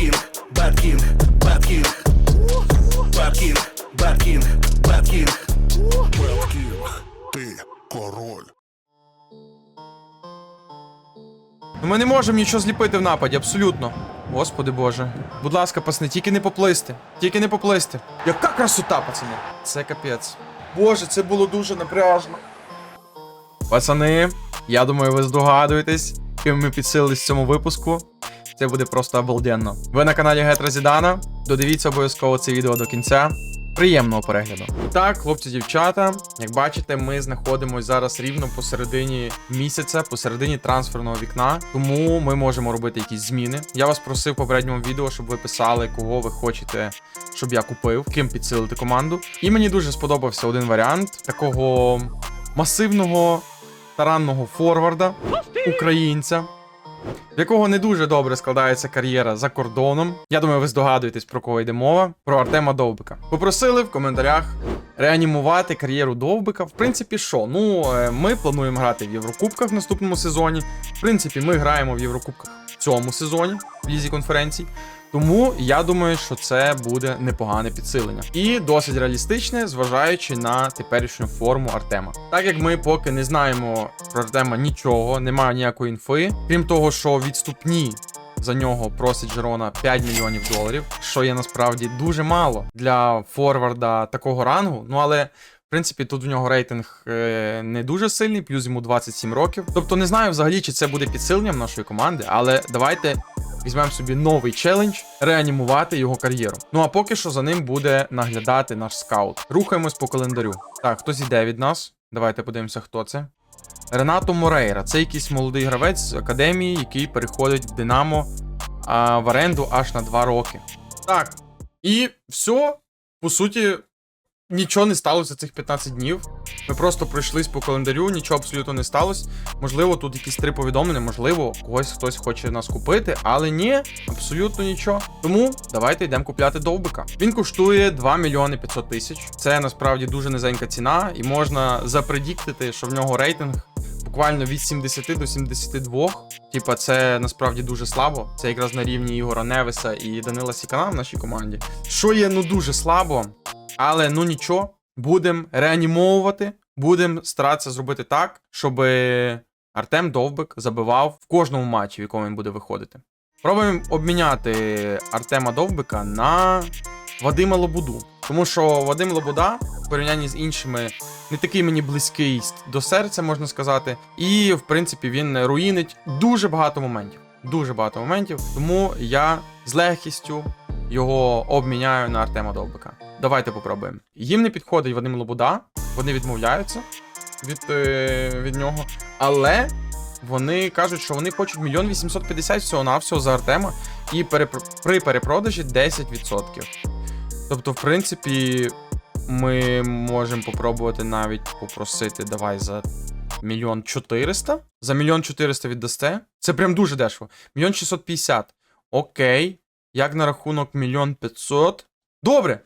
Bad King, Bad King, Bad King. Беткінг, ти король. Ну ми не можемо нічого зліпити в нападі, абсолютно. Господи боже. Будь ласка, пацани, тільки не поплисти. Тільки не поплисти. Яка красота, пацани. Це капець. Боже, це було дуже напряжно. Пацани, я думаю, ви здогадуєтесь, ким ми підсилились в цьому випуску. Це буде просто обалденно. Ви на каналі Гетра Зідана. Додивіться обов'язково це відео до кінця. Приємного перегляду. Так, хлопці, дівчата, як бачите, ми знаходимося зараз рівно посередині місяця, посередині трансферного вікна. Тому ми можемо робити якісь зміни. Я вас просив в попередньому відео, щоб ви писали, кого ви хочете, щоб я купив, ким підсилити команду. І мені дуже сподобався один варіант такого масивного таранного форварда, українця в якого не дуже добре складається кар'єра за кордоном. Я думаю, ви здогадуєтесь, про кого йде мова. Про Артема Довбика. Попросили в коментарях реанімувати кар'єру Довбика. В принципі, що? Ну, е, ми плануємо грати в Єврокубках в наступному сезоні. В принципі, ми граємо в Єврокубках в цьому сезоні, в лізі конференцій. Тому я думаю, що це буде непогане підсилення. І досить реалістичне, зважаючи на теперішню форму Артема. Так як ми поки не знаємо про Артема нічого, немає ніякої інфи, крім того, що відступні. За нього просить Жерона 5 мільйонів доларів, що є насправді дуже мало для форварда такого рангу. Ну але в принципі тут в нього рейтинг е, не дуже сильний, плюс йому 27 років. Тобто не знаю взагалі, чи це буде підсиленням нашої команди, але давайте візьмемо собі новий челендж реанімувати його кар'єру. Ну а поки що за ним буде наглядати наш скаут. Рухаємось по календарю. Так, хтось іде від нас. Давайте подивимося, хто це. Ренато Морейра. Це якийсь молодий гравець з академії, який переходить в Динамо а, в оренду аж на 2 роки. Так. І все, по суті, нічого не сталося цих 15 днів. Ми просто пройшлись по календарю, нічого абсолютно не сталося. Можливо, тут якісь три повідомлення, можливо, когось хтось хоче нас купити, але ні, абсолютно нічого. Тому давайте йдемо купляти довбика. Він коштує 2 мільйони 500 тисяч. Це насправді дуже низенька ціна, і можна запредіктити, що в нього рейтинг буквально від 70 до 72. Типа, це насправді дуже слабо. Це якраз на рівні Ігора Невеса і Данила Сікана в нашій команді. Що є ну дуже слабо, але ну нічого, будемо реанімовувати, будемо старатися зробити так, щоб Артем Довбик забивав в кожному матчі, в якому він буде виходити. Пробуємо обміняти Артема Довбика на Вадима Лобуду. Тому що Вадим Лобуда в порівнянні з іншими не такий мені близький до серця, можна сказати. І, в принципі, він руїнить дуже багато моментів. Дуже багато моментів. Тому я з легкістю його обміняю на Артема Довбика. Давайте попробуємо. Їм не підходить Вадим Лобуда, вони відмовляються від, е, від нього. Але вони кажуть, що вони хочуть мільйон 850 всього на всього за Артема, і перепро- при перепродажі 10%. Тобто, в принципі, ми можемо попробувати навіть попросити давай за мільйон 400. За мільйон 400 віддасте. Це прям дуже дешево. Мільйон 650. Окей. Як на рахунок мільйон 500? Добре.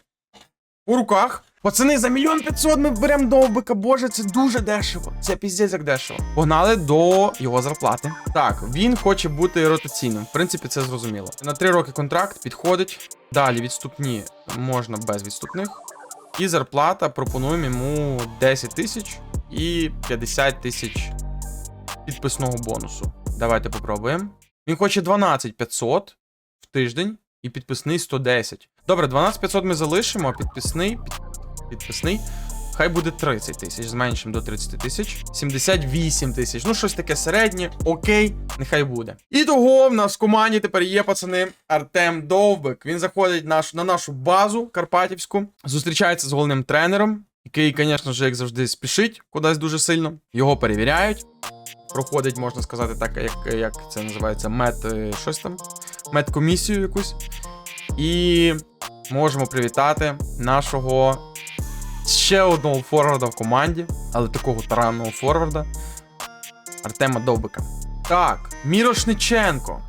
У руках. Пацани, за мільйон 500 ми беремо довбика. Боже, це дуже дешево. Це піздець як дешево. Погнали до його зарплати. Так, він хоче бути ротаційним. В принципі, це зрозуміло. На 3 роки контракт підходить. Далі відступні можна без відступних. І зарплата пропонуємо йому 10 тисяч і 50 тисяч підписного бонусу. Давайте попробуємо. Він хоче 12 500 в тиждень і підписний 110. Добре, 12 500 ми залишимо, підписний. Підписний. Хай буде 30 тисяч, зменшимо до 30 тисяч. 78 тисяч. Ну, щось таке середнє. Окей, нехай буде. І того в нас в команді тепер є пацани Артем Довбик. Він заходить наш, на нашу базу Карпатівську, зустрічається з головним тренером, який, звісно ж, як завжди, спішить кудись дуже сильно. Його перевіряють. Проходить, можна сказати, так, як, як це називається, мед, е, щось там, медкомісію якусь. І можемо привітати нашого ще одного форварда в команді, але такого таранного форварда Артема Довбика. Так, Мірошниченко.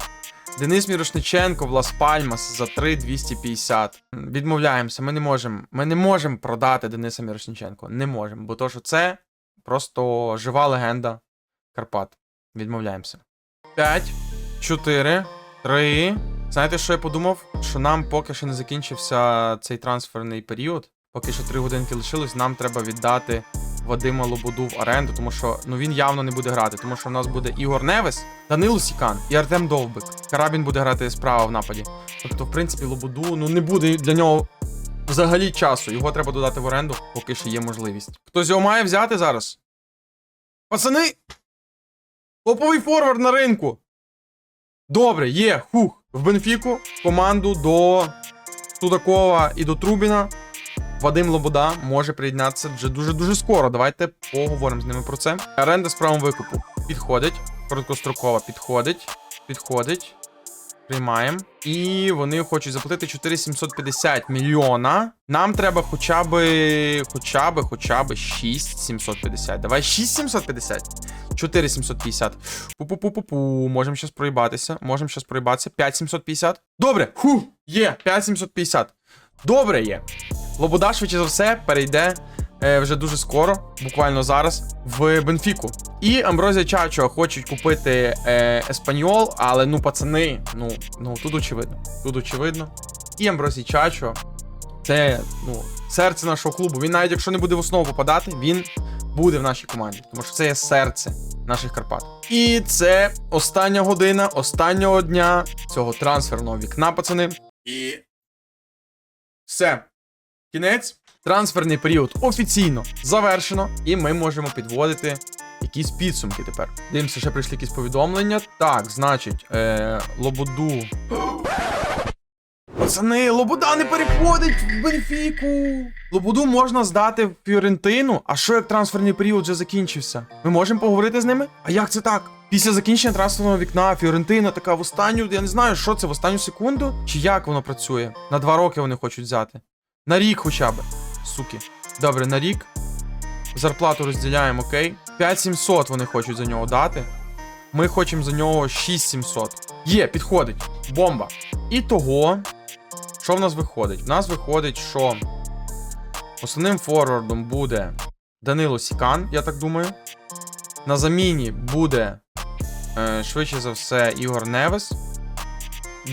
Денис Мірошниченко в Лас Пальмас за 3,250. Відмовляємося, ми не можемо. Ми не можемо продати Дениса Мірошниченко. Не можемо, бо то, що це просто жива легенда Карпат. Відмовляємося. 5, 4, 3, Знаєте, що я подумав? Що нам поки що не закінчився цей трансферний період, поки що 3 годинки лишилось, нам треба віддати Вадима Лободу в оренду, тому що ну він явно не буде грати, тому що в нас буде Ігор Невес, Данило Сікан і Артем Довбик. Карабін буде грати справа в нападі. Тобто, в принципі, Лободу ну не буде для нього взагалі часу. Його треба додати в оренду, поки що є можливість. Хтось його має взяти зараз? Пацани! Топовий форвард на ринку. Добре, є. Хух. В Бенфіку команду до Судакова і до Трубіна. Вадим Лобода може приєднатися вже дуже-дуже скоро. Давайте поговоримо з ними про це. Оренда з правом викупу. Підходить. Короткострокова підходить. Підходить. Приймаємо. І вони хочуть заплатити 4750 мільйона. Нам треба хоча би. Хоча би, хоча би 6750. Давай 6750. 4750. Пу-пу-пу-пу-пу. Можемо щас проїбатися. Можемо щас проїбатися. 5750. Добре. Ху. Є. 5750. Добре є. Лобода, швидше за все, перейде вже дуже скоро, буквально зараз, в Бенфіку. І Амброзія Чачо хочуть купити е, Еспаньол, але ну, пацани, ну, ну тут очевидно. Тут очевидно. І Амброзій Чачо це ну, серце нашого клубу. Він навіть якщо не буде в основу попадати, він буде в нашій команді, тому що це є серце наших Карпат. І це остання година останнього дня цього трансферного вікна, пацани. І все. Кінець. Трансферний період офіційно завершено, і ми можемо підводити якісь підсумки тепер. Дивимося, ще прийшли якісь повідомлення. Так, значить, е, Лободу. Пацани, Лобода не переходить в Бенфіку. Лободу можна здати в Фіорентину. А що як трансферний період вже закінчився? Ми можемо поговорити з ними? А як це так? Після закінчення трансферного вікна Фіорентина така в останню, я не знаю, що це в останню секунду, чи як воно працює. На два роки вони хочуть взяти. На рік хоча б. Суки. Добре, на рік. Зарплату розділяємо, окей. 5700 вони хочуть за нього дати. Ми хочемо за нього 6700. Є, підходить. Бомба. І того, що в нас виходить? В нас виходить, що основним форвардом буде Данило Сікан, я так думаю. На заміні буде е, швидше за все Ігор Невес.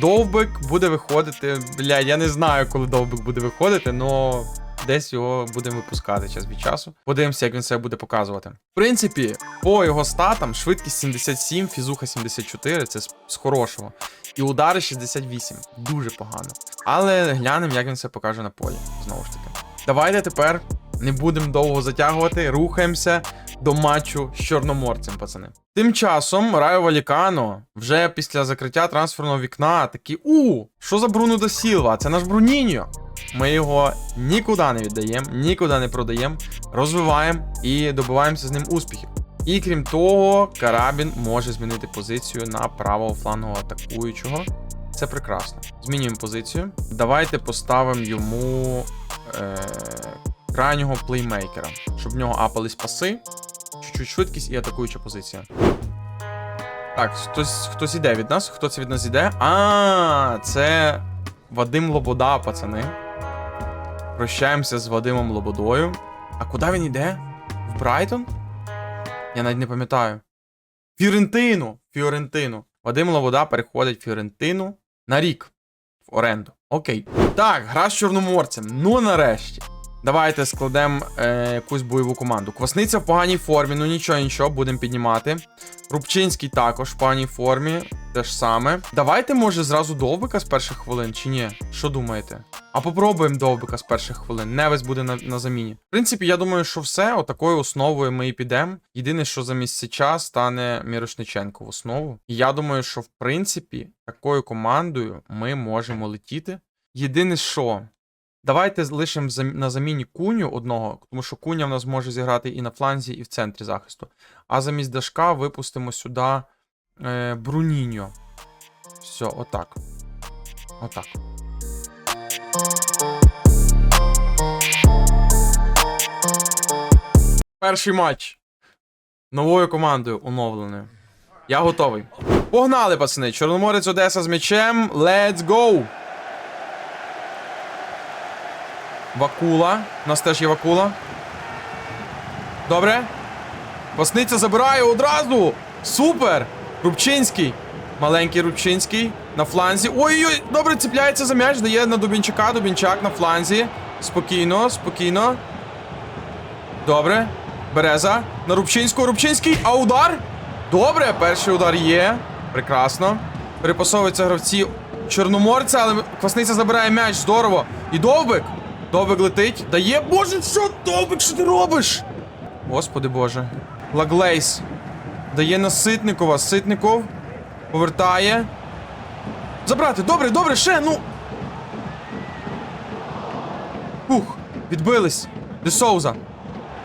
Довбик буде виходити. Бля, я не знаю, коли Довбик буде виходити, але десь його будемо випускати час від часу. Подивимося, як він себе буде показувати. В принципі, по його статам, швидкість 77, фізуха 74, це з, хорошого. І удари 68. Дуже погано. Але глянемо, як він себе покаже на полі. Знову ж таки. Давайте тепер не будемо довго затягувати, рухаємося до матчу з Чорноморцем, пацани. Тим часом Райо Валікано вже після закриття трансферного вікна такі: у, що за Бруно да Сілва? Це наш Бруніньо. Ми його нікуди не віддаємо, нікуди не продаємо, розвиваємо і добиваємося з ним успіхів. І крім того, Карабін може змінити позицію на правого флангового атакуючого. Це прекрасно. Змінюємо позицію. Давайте поставимо йому е- крайнього плеймейкера, щоб в нього апались паси, чуть-чуть швидкість і атакуюча позиція. Так, хтось, хтось іде від нас. Хто це від нас іде? А, це Вадим Лобода, пацани. Прощаємося з Вадимом Лободою. А куди він йде? В Брайтон? Я навіть не пам'ятаю. Фіорентину! Фіорентину. Вадим Лобода переходить в Фіорентину на рік в оренду. Окей. Так, гра з чорноморцем. Ну нарешті. Давайте складемо е, якусь бойову команду. Квасниця в поганій формі, ну нічого, нічого, будемо піднімати. Рубчинський також в поганій формі. Те ж саме. Давайте, може, зразу довбика з перших хвилин, чи ні? Що думаєте? А попробуємо довбика з перших хвилин. Невес буде на, на заміні. В принципі, я думаю, що все. Отакою основою ми і підемо. Єдине, що замість Сича стане Мірошниченко в основу. І я думаю, що в принципі такою командою ми можемо летіти. Єдине, що. Давайте лишимо зам- на заміні куню одного, тому що куня в нас може зіграти і на фланзі, і в центрі захисту. А замість Дашка випустимо сюди е, Бруніньо. Все, отак. Отак. Перший матч. Новою командою оновленою. Я готовий. Погнали, пацани! Чорноморець Одеса з м'ячем. Let's go! Вакула. У нас теж є вакула. Добре. Васниця забирає одразу. Супер! Рубчинський. Маленький Рубчинський. На фланзі. Ой-ой, добре, цепляється за м'яч, дає на Дубінчака, Дубінчак на фланзі. Спокійно, спокійно. Добре. Береза. На Рубчинську. Рубчинський. А удар? Добре, перший удар є. Прекрасно. Перепасовуються гравці Чорноморця, але Квасниця забирає м'яч. Здорово. І Довбик. Довбик летить. Дає. Боже, що Довбик, що ти робиш? Господи Боже. Лаглейс. Дає на Ситникова. Ситников. Повертає. Забрати. Добре, добре, ще, ну. Ух, відбились. Де Соуза.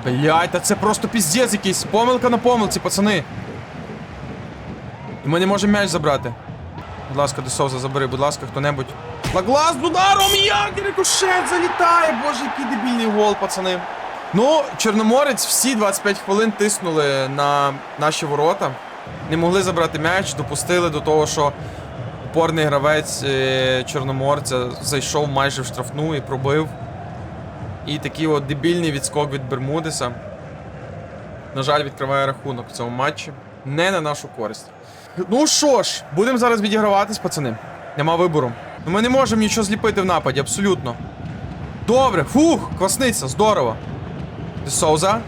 Блядь, та це просто піздець якийсь. Помилка на помилці, пацани. І ми не можемо м'яч забрати. Будь ласка, Де Соуза, забери, будь ласка, хто-небудь. Лаглас з ударом! Як рикошет залітає! Боже, який дебільний гол, пацани. Ну, Чорноморець всі 25 хвилин тиснули на наші ворота. Не могли забрати м'яч, допустили до того, що опорний гравець е, Чорноморця зайшов майже в штрафну і пробив. І такий от дебільний відскок від Бермудеса. На жаль, відкриває рахунок в цьому матчі. Не на нашу користь. Ну що ж, будемо зараз відіграватись, пацани. Нема вибору. Ну ми не можемо нічого зліпити в нападі, абсолютно. Добре, фух, квасниця, здорово. Соуза.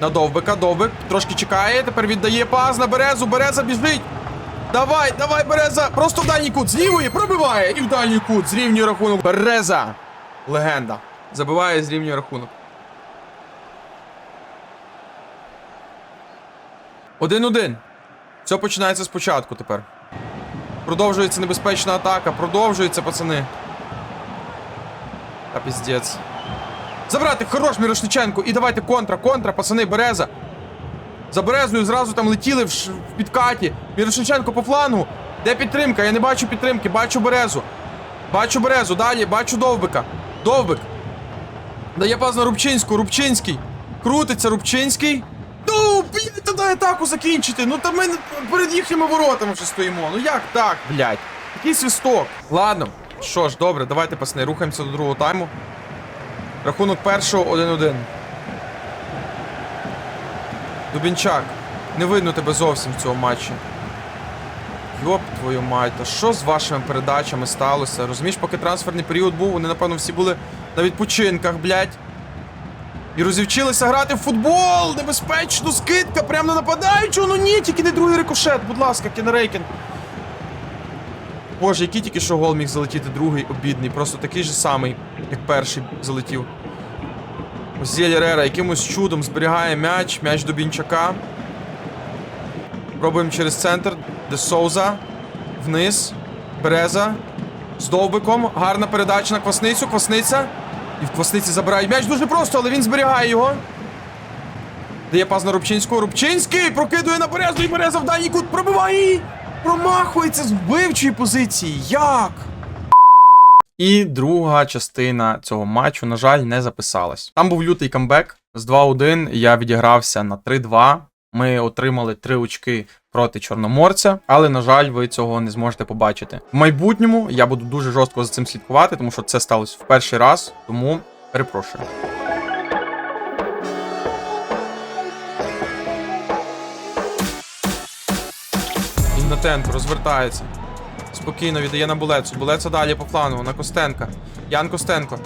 На довбика, довбик. Трошки чекає, тепер віддає пас на березу, береза біжить. Давай, давай, береза! Просто в дальній кут з пробиває і в дальній кут зрівнює рахунок. Береза! Легенда. Забиває зрівнює рахунок. Один-один. Все починається спочатку тепер. Продовжується небезпечна атака. Продовжується, пацани. Та піздець. Забрати хорош Мірошниченко. І давайте контра, контра, пацани, береза. За березною зразу там летіли в, ш... в підкаті. Мірошниченко по флангу. Де підтримка? Я не бачу підтримки. Бачу березу. Бачу березу. Далі, бачу довбика. Довбик. Дає пас на Рубчинську. Рубчинський. Крутиться Рубчинський. Ну, блядь, дай атаку закінчити. Ну та ми перед їхніми воротами вже стоїмо. Ну як так, блядь? Який свисток. Ладно. Що ж, добре, давайте, пацани, рухаємося до другого тайму. Рахунок першого 1-1. Дубінчак. Не видно тебе зовсім в цьому матчі. Йоп твою мать, та що з вашими передачами сталося? Розумієш, поки трансферний період був, вони, напевно, всі були на відпочинках, блядь. І розівчилися грати в футбол! Небезпечно, скидка, прямо на нападаючого, ну ні, тільки не другий рикошет, будь ласка, Кенрейкен. Боже, який тільки що гол міг залетіти другий обідний, просто такий же самий, як перший залетів. Ось Рера якимось чудом зберігає м'яч, м'яч до Бінчака. Пробуємо через центр, де Соуза. Вниз. Береза. З довбиком. Гарна передача на квасницю. Квасниця. І в квасниці забирають м'яч дуже просто, але він зберігає його. Дає пас на Рубчинського. Рубчинський прокидує на Березу і Береза в дальній кут пробиває. Промахується з вбивчої позиції. Як? І друга частина цього матчу, на жаль, не записалась. Там був лютий камбек з 2-1. Я відігрався на 3-2. Ми отримали три очки проти Чорноморця, але на жаль, ви цього не зможете побачити. В майбутньому я буду дуже жорстко за цим слідкувати, тому що це сталося в перший раз. Тому перепрошую. Ігнатенко розвертається. Спокійно віддає на булецу. Булеца далі по флангу на Костенка. Ян Костенко.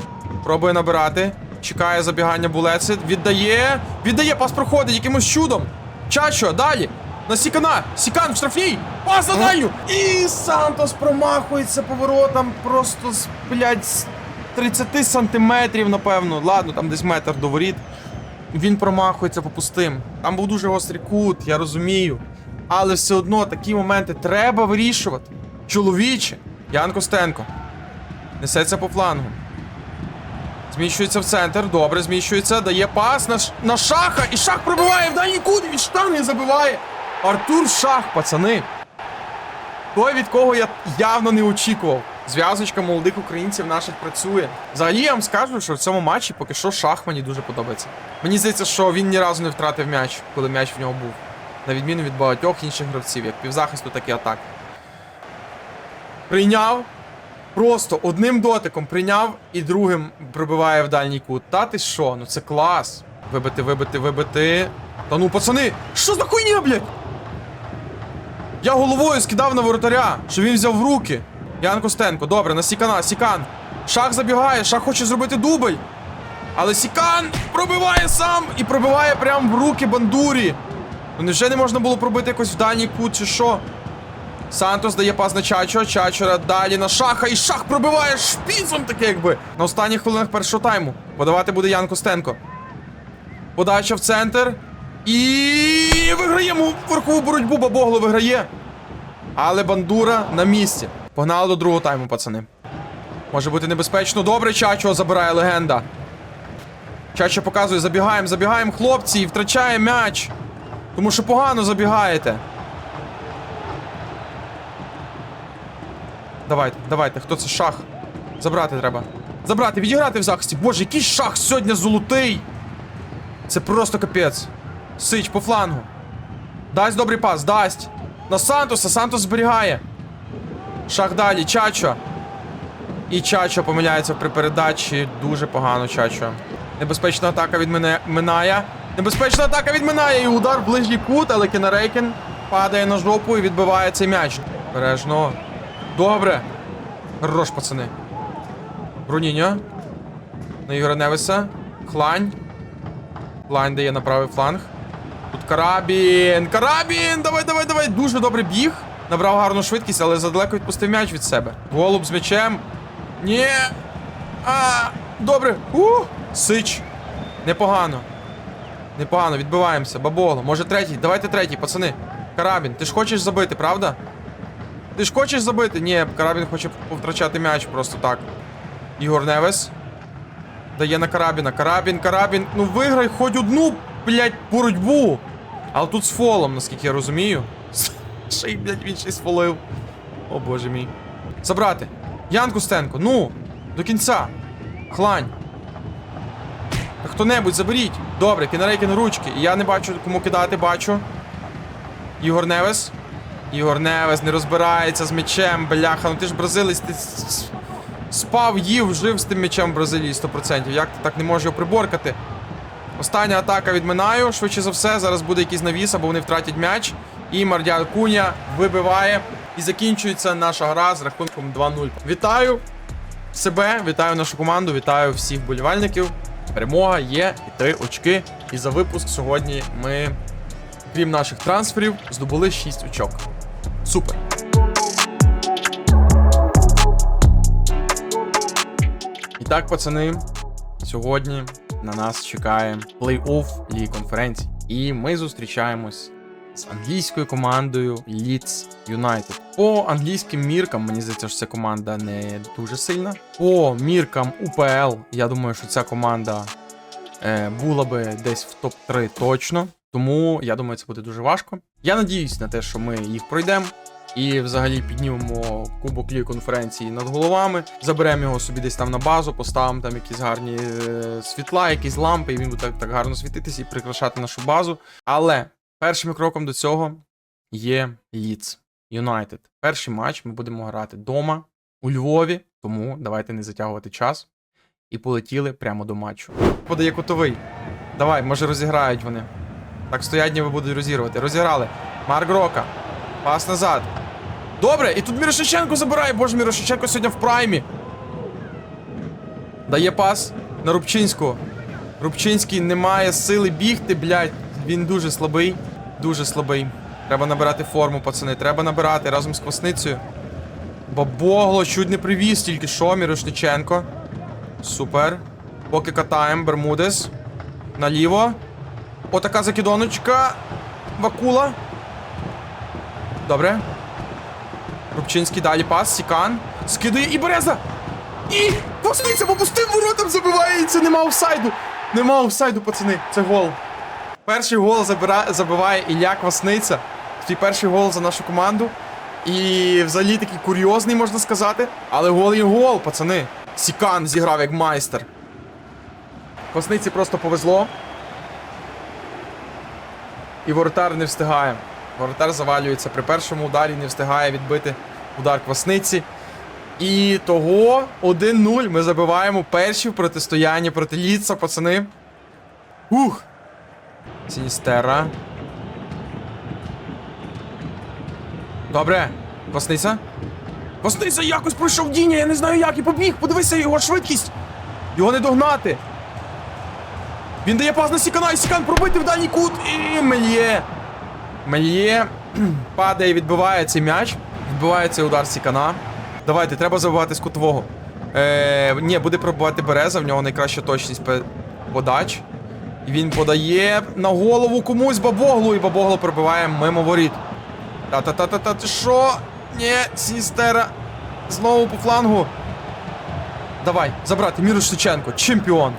Пробує набирати. Чекає забігання булеці. Віддає. Віддає, пас проходить якимось чудом. Чачо, далі. На Сікана. Сікан в штрафній. Пас на дальню. І Сантос промахується поворотом просто з, блядь, з 30 сантиметрів, напевно. Ладно, там десь метр до воріт. Він промахується по пустим. Там був дуже гострий кут, я розумію. Але все одно такі моменти треба вирішувати. Чоловіче, Ян Костенко. Несеться по флангу. Зміщується в центр. Добре, зміщується. Дає пас на, на шаха. І шах пробиває в дальній кут. Від штанги забиває. Артур Шах, пацани. Той, від кого я явно не очікував. Зв'язочка молодих українців наших працює. Взагалі я вам скажу, що в цьому матчі поки що шах мені дуже подобається. Мені здається, що він ні разу не втратив м'яч, коли м'яч в нього був. На відміну від багатьох інших гравців, як півзахисту, так і атак. Прийняв. Просто одним дотиком прийняв і другим пробиває в дальній кут. Та ти що? Ну це клас. Вибити, вибити, вибити. Та ну, пацани, що за хуйня, блядь? Я головою скидав на воротаря, що він взяв в руки. Ян Костенко, добре, на Сікана, Сікан. Шах забігає, шах хоче зробити дубль. Але Сікан пробиває сам і пробиває прямо в руки бандурі. Ну невже не можна було пробити якось в дальній кут чи що? Сантос дає пас на Чачо, Чачора далі на шаха, і шах пробиває шпіцом таке якби. На останніх хвилинах першого тайму. Подавати буде Ян Костенко. Подача в центр. І виграємо верхову боротьбу, Бабогло виграє. Але бандура на місці. Погнали до другого тайму, пацани. Може бути небезпечно. Добре, Чачо забирає легенда. Чачо показує, забігаємо, забігаємо, хлопці, і втрачає м'яч. Тому що погано забігаєте. Давайте, давайте, хто це шах? Забрати треба. Забрати, відіграти в захисті. Боже, який шах сьогодні золотий. Це просто капець. Сич по флангу. Дасть добрий пас, дасть. На Сантоса, Сантос зберігає. Шах далі, Чачо. І Чачо помиляється при передачі. Дуже погано Чачо. Небезпечна атака від мене минає. Небезпечна атака від минає. І удар в ближній кут, але Кінарейкен падає на жопу і відбиває цей м'яч. Бережно. Добре. Хорош, пацани. Бруніньо. На Ігора Невеса. Хлань. Хлань дає на правий фланг. Тут Карабін! Карабін! Давай, давай, давай! Дуже добрий біг. Набрав гарну швидкість, але задалеко відпустив м'яч від себе. Голуб з м'ячем. Ні. А, добре. У, Сич. Непогано. Непогано, відбиваємося. Баболо. Може третій. Давайте третій, пацани. Карабін, ти ж хочеш забити, правда? Ти ж хочеш забити? Ні, Карабін хоче повтрачати м'яч просто так. Ігор Невес. Дає на Карабіна. Карабін, Карабін. Ну виграй хоч одну, блядь, боротьбу. Але тут з фолом, наскільки я розумію. Ще й, блядь, він ще й сфолив. О боже мій. Забрати. Ян Костенко, ну, до кінця. Хлань. Хто-небудь заберіть. Добре, кінарейкін ручки. Я не бачу, кому кидати, бачу. Ігор Невес. Ігор Невес не розбирається з м'ячем, бляха. Ну ти ж бразилець, ти спав, їв, жив з тим м'ячем в Бразилії 100%. Як ти так не можеш його приборкати? Остання атака від Минаю, швидше за все, зараз буде якийсь навіс, або вони втратять м'яч. І Мардіан Куня вибиває. І закінчується наша гра з рахунком 2-0. Вітаю себе, вітаю нашу команду, вітаю всіх болівальників. Перемога є і три очки. І за випуск сьогодні ми, крім наших трансферів, здобули 6 очок. Супер. І так, пацани, сьогодні на нас чекає плей-офф Ліги конференцій. І ми зустрічаємось з англійською командою Leeds United. По англійським міркам, мені здається, що ця команда не дуже сильна. По міркам УПЛ, я думаю, що ця команда е, була би десь в топ-3 точно. Тому я думаю, це буде дуже важко. Я надіюсь на те, що ми їх пройдемо. І взагалі піднімемо кубок ліги конференції над головами, заберемо його собі десь там на базу, поставимо там якісь гарні е, світла, якісь лампи, і він буде так, так гарно світитися і прикрашати нашу базу. Але першим кроком до цього є Leeds United. Перший матч ми будемо грати вдома у Львові, тому давайте не затягувати час. І полетіли прямо до матчу. Подає кутовий. Давай, може розіграють вони. Так стоять, ніби будуть розігрувати. Розіграли. Марк Рока. Пас назад. Добре, і тут Мірошниченко забирає. Боже, Мірошниченко сьогодні в праймі. Дає пас на Рубчинського. Рубчинський не має сили бігти, блядь. Він дуже слабий. Дуже слабий. Треба набирати форму, пацани. Треба набирати разом з Квасницею. Бабогло, чуть не привіз, тільки що, Мірошниченко. Супер. Поки катаємо, Бермудес. Наліво. Отака закидоночка. Вакула. Добре. Рубчинський далі пас, Сікан. Скидує і Береза. І Квасниця попустив воротам, забиває, це нема офсайду. Нема офсайду, пацани. Це гол. Перший гол забира... забиває Ілля Квасниця. Свій перший гол за нашу команду. І взагалі такий курйозний, можна сказати. Але гол є гол, пацани. Сікан зіграв як майстер. Квасниці просто повезло. І воротар не встигає. Воротар завалюється при першому ударі, не встигає відбити удар квасниці. І того 1-0 ми забиваємо перші в протистоянні проти Ліца, пацани. Ух! Сіністера. Добре. Квасниця. Костися якось пройшов Діня, я не знаю як, і побіг. Подивися його швидкість. Його не догнати. Він дає пас на Сікана, і Сікан пробити в дальній кут. І Мельє. Мельє падає, відбиває цей м'яч. Відбиває цей удар Сікана. Давайте, треба забивати з кутового. Е, ні, буде пробувати Береза, в нього найкраща точність подач. Він подає на голову комусь Бабоглу, і Бабогло пробиває мимо воріт. Та-та-та-та-та, ти що? Ні, Сістера. Знову по флангу. Давай, забрати Міруш Шевченко, чемпіон.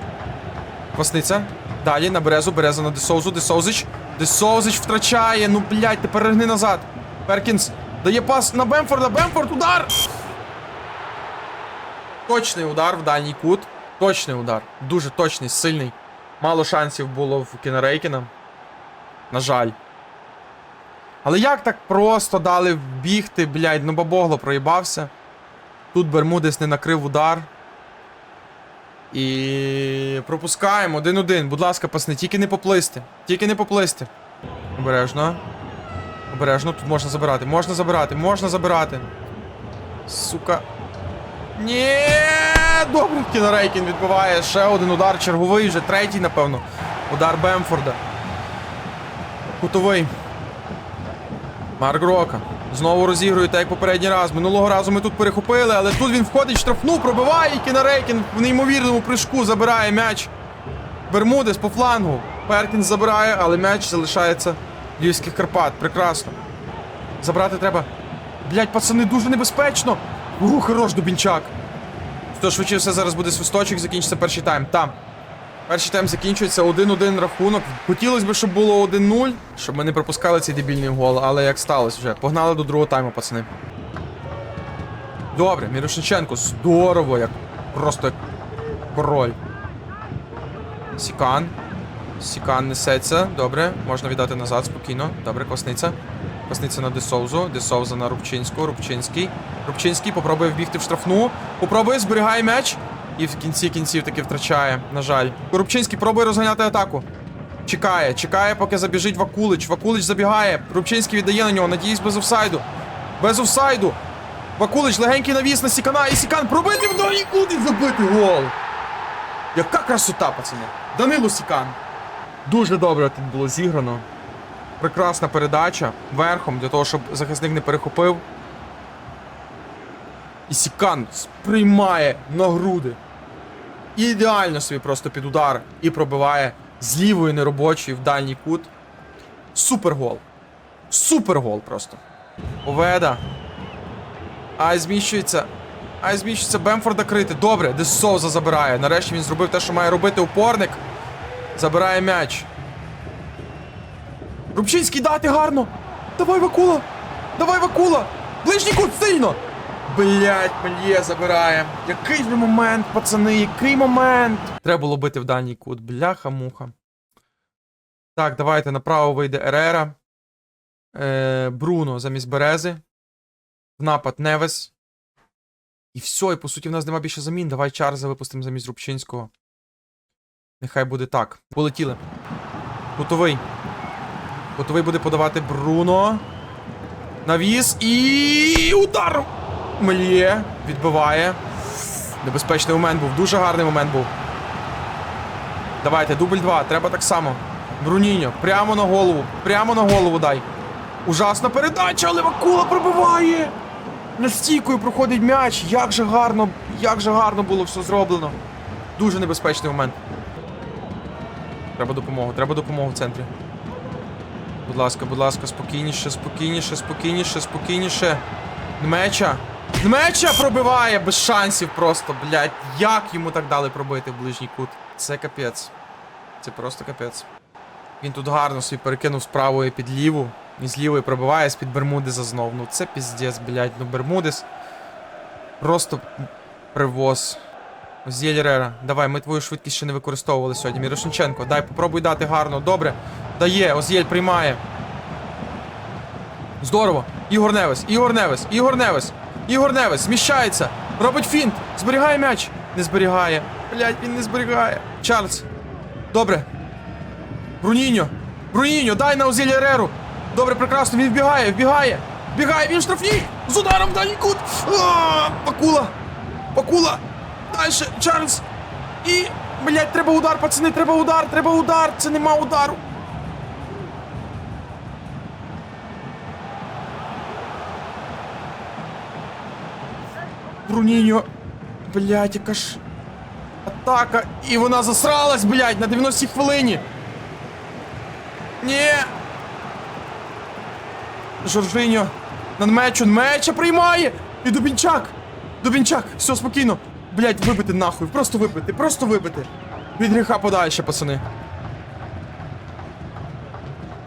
Квасниця. Далі на Березу, Береза на Десоузу, Десоузич. Десоузич втрачає. Ну, блядь, тепер ригни назад. Перкінс дає пас на Бемфорда. Бемфорд, удар! Точний удар в дальній кут. Точний удар. Дуже точний, сильний. Мало шансів було в Кінерейкіна. На жаль. Але як так просто дали бігти, блядь, ну бабогло проїбався. Тут Бермудес не накрив удар. І пропускаємо 1-1. Будь ласка, пасни, тільки не поплисти. Тільки не поплисти. Обережно. Обережно, тут можна забирати. Можна забирати, можна забирати. Сука. Ні, добре, Кінорейкін відбиває ще один удар, черговий, вже третій, напевно. Удар Бемфорда. Кутовий. Марк Рока. Знову розігрує, так як попередній раз. Минулого разу ми тут перехопили, але тут він входить в штрафну, пробиває Кінарейкін в неймовірному прыжку забирає м'яч. Бермудес по флангу. Перкінс забирає, але м'яч залишається Львівських Карпат. Прекрасно. Забрати треба. Блять, пацани, дуже небезпечно. Ух, хорош Дубінчак. Хто швидше все зараз буде свисточок, закінчиться перший тайм. Там. Перший тайм закінчується 1-1 рахунок. Хотілося б, щоб було 1-0, щоб ми не пропускали цей дебільний гол, але як сталося вже. Погнали до другого тайму, пацани. Добре, Мірошниченко, здорово, як просто як король. Сікан. Сікан несеться. Добре, можна віддати назад спокійно. Добре, Квасниця. Квасниця на Десовзу. Десовза на Рубчинську. Рубчинський. Рубчинський попробує вбігти в штрафну. Попробує, зберігає м'яч. І в кінці кінців таки втрачає, на жаль. Рубчинський пробує розганяти атаку. Чекає, чекає, поки забіжить Вакулич. Вакулич забігає. Рубчинський віддає на нього. Надіюсь, без офсайду. Без офсайду. Вакулич легенький навіс на Сікана. І Сікан пробити в дальній кут і забити гол. Яка красота, пацани. Данило Сікан. Дуже добре тут було зіграно. Прекрасна передача верхом для того, щоб захисник не перехопив. І Сікан сприймає на груди. Ідеально собі просто під удар і пробиває з лівої неробочої в дальній кут. Супергол. Супергол просто. Оведа. Ай, зміщується. Ай, зміщується Бемфорда крити. Добре, де Соуза забирає. Нарешті він зробив те, що має робити опорник. Забирає м'яч. Рубчинський дати гарно. Давай Вакула. Давай Вакула. Ближній кут сильно. Блять, Мельє забирає. Який же момент, пацани, який момент. Треба було бити в дальній кут. Бляха-муха. Так, давайте направо вийде Ерера. Е, Бруно замість Берези. В напад Невес. І все, і по суті в нас нема більше замін. Давай Чарльза випустимо замість Рубчинського. Нехай буде так. Полетіли. Кутовий. Кутовий буде подавати Бруно. Навіс і удар! Мельє відбиває. Небезпечний момент був, дуже гарний момент був. Давайте, дубль 2, треба так само. Бруніньо, прямо на голову, прямо на голову дай. Ужасна передача, але Вакула пробиває. Над стійкою проходить м'яч. Як же гарно, як же гарно було все зроблено. Дуже небезпечний момент. Треба допомогу, треба допомогу в центрі. Будь ласка, будь ласка, спокійніше, спокійніше, спокійніше, спокійніше. Нмеча. Нмеча пробиває без шансів просто, блядь. Як йому так дали пробити в ближній кут? Це капець. Це просто капець. Він тут гарно собі перекинув з правої під ліву. І з лівої пробиває з-під Бермудеса знов. Ну це піздець, блядь. Ну Бермудес. Просто привоз. Озєль Рера, давай, ми твою швидкість ще не використовували сьогодні. Мірошниченко, дай, попробуй дати гарно. Добре. Дає, Озєль приймає. Здорово. Ігор Невес, Ігор Невес, Ігор Невес, Ігор Невес, зміщається. Робить фінт. Зберігає м'яч. Не зберігає. Блять, він не зберігає. Чарльз. Добре. Бруніньо. Бруніньо, дай на Озєль Реру. Добре, прекрасно, він вбігає, вбігає. Вбігає, він штрафній. З ударом дальній кут. А, Пакула. Пакула. Дальше. Чарльз. І. Блять, треба удар, пацани, треба удар, треба удар. Це нема удару. Бруніньо. Блять, яка ж. Атака. І вона засралась, блять, на 90 хвилині. Ні. Жоржиньо. На мечу, меча приймає! І Дубінчак! Дубінчак, все спокійно. Блять, вибити нахуй, просто вибити, просто вибити. Від гріха подальше, пацани.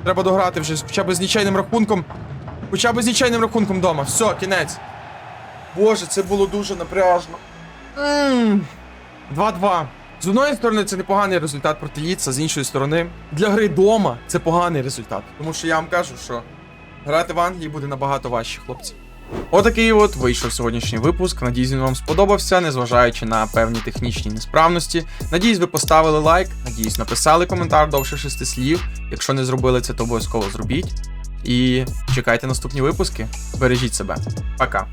Треба дограти вже хоча б з нічайним рахунком. Хоча б з нічайним рахунком вдома. Все, кінець. Боже, це було дуже напряжно. 2-2. З одної сторони, це непоганий результат проти Ліца, з іншої сторони, для гри дома це поганий результат. Тому що я вам кажу, що грати в Англії буде набагато важче, хлопці. Отакий от вийшов сьогоднішній випуск. Надіюсь, він вам сподобався, незважаючи на певні технічні несправності. Надіюсь, ви поставили лайк, надіюсь, написали коментар довше шести слів. Якщо не зробили це, то обов'язково зробіть. І чекайте наступні випуски. Бережіть себе. Пока.